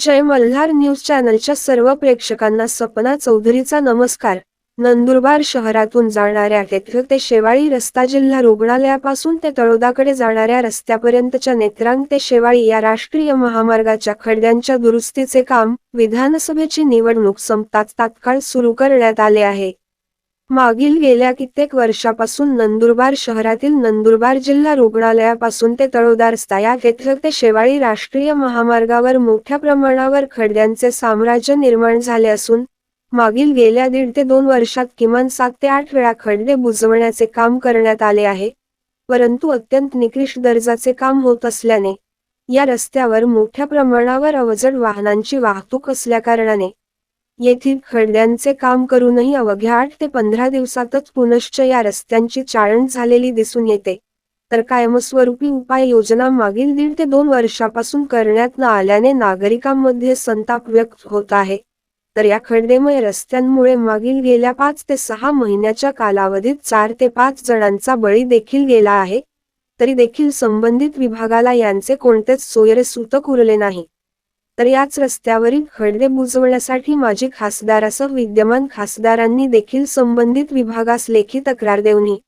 जय Malhar news चॅनलच्या सर्व प्रेक्षकांना सपना चौधरीचा नमस्कार. नंदुरबार शहरातून जाणाऱ्या टेथर ते शेवाळी रस्ता जिल्हा रुग्णालयापासून ते तळोदाकडे जाणाऱ्या रस्त्यापर्यंतच्या नेत्रांग ते शेवाळी या राष्ट्रीय महामार्गाच्या खड्ड्यांच्या दुरुस्तीचे काम विधानसभेची निवडणूक संपताच तात्काळ सुरू करण्यात आले आहे. मागील गेल्या कित्येक वर्षापासून नंदुरबार शहरातील नंदुरबार जिल्हा रुग्णालयापासून ते तळोदार स्थाया या ते शेवाळी राष्ट्रीय महामार्गावर मोठ्या प्रमाणावर खड्ड्यांचे साम्राज्य निर्माण झाले असून मागील गेल्या दीड ते दोन वर्षात किमान सात ते आठ वेळा खड्डे बुजवण्याचे काम करण्यात आले आहे परंतु अत्यंत निकृष्ट दर्जाचे काम होत असल्याने या रस्त्यावर मोठ्या प्रमाणावर अवजड वाहनांची वाहतूक असल्याकारणाने येथील खड्ड्यांचे काम करूनही अवघ्या आठ ते पंधरा दिवसातच पुनश्च या रस्त्यांची चाळण झालेली दिसून येते. तर कायमस्वरूपी उपाययोजना मागील दीड ते दोन वर्षापासून करण्यात न आल्याने नागरिकांमध्ये संताप व्यक्त होत आहे. तर या खड्डेमय रस्त्यांमुळे मागील गेल्या पाच ते सहा महिन्याच्या कालावधीत चार ते पाच जणांचा बळी देखील गेला आहे. तरी देखील संबंधित विभागाला यांचे कोणतेच सोयरे सूतक उरले नाही. तर याच रस्त्यावरील खड्डे बुजवण्यासाठी माजी खासदारासह विद्यमान खासदारांनी देखील संबंधित विभागास लेखी तक्रार देऊनही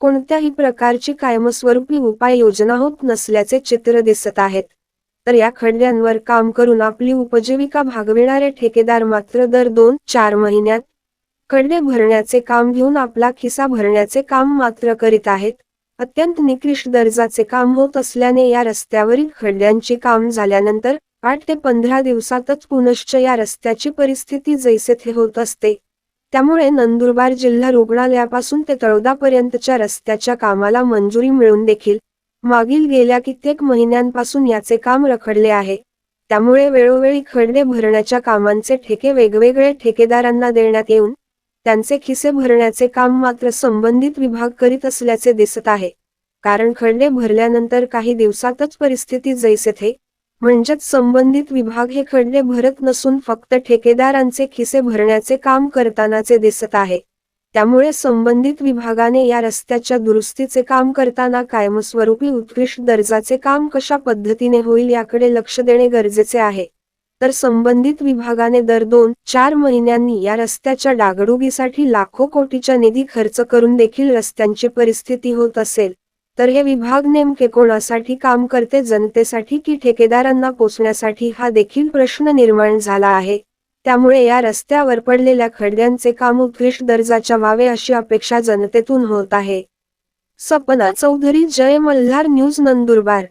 कोणत्याही प्रकारची कायमस्वरूपी उपाययोजना होत नसल्याचे चित्र दिसत आहेत. तर या खड्ड्यांवर काम करून आपली उपजीविका भागविणारे ठेकेदार मात्र दर दोन चार महिन्यात खड्डे भरण्याचे काम घेऊन आपला खिसा भरण्याचे काम मात्र करीत आहेत. अत्यंत निकृष्ट दर्जाचे काम होत असल्याने या रस्त्यावरील खड्ड्यांची काम झाल्यानंतर आठ ते पंधरा दिवसातच पुनश्च या रस्त्याची परिस्थिती जैसे थे होत असते. त्यामुळे नंदुरबार जिल्हा रुग्णालयापासून ते तळोदापर्यंतच्या रस्त्याच्या कामाला मंजुरी मिळून देखील मागील गेल्या कित्येक महिन्यांपासून याचे काम रखडले आहे. त्यामुळे वेळोवेळी खड्डे भरण्याच्या कामांचे ठेके वेगवेगळे ठेकेदारांना देण्यात येऊन त्यांचे खिसे भरण्याचे काम मात्र संबंधित विभाग करीत असल्याचे दिसत आहे. कारण खड्डे भरल्यानंतर काही दिवसातच परिस्थिती जैसे थे म्हणजेच संबंधित विभाग हे खडले भरत नसून फक्त ठेकेदारांचे खिसे भरण्याचे काम करतानाचे दिसत आहे. त्यामुळे संबंधित विभागाने या रस्त्याच्या दुरुस्तीचे काम करताना कायमस्वरूपी उत्कृष्ट दर्जाचे काम कशा पद्धतीने होईल याकडे लक्ष देणे गरजेचे आहे. तर संबंधित विभागाने दर दोन चार महिन्यांनी या रस्त्याच्या डागडुगीसाठी लाखो कोटीचा निधी खर्च करून देखील रस्त्यांची परिस्थिती होत असेल. तर हे विभाग नेमके कोणासाठी काम करते जनतेसाठी की ठेकेदारांना पोचण्यासाठी हा देखील प्रश्न निर्माण झाला आहे. त्यामुळे या रस्त्यावर पडलेल्या खड्ड्यांचे काम उत्कृष्ट दर्जाच्या व्हावे अशी अपेक्षा जनतेतून होत आहे. सपना चौधरी जय मल्हार न्यूज नंदुरबार.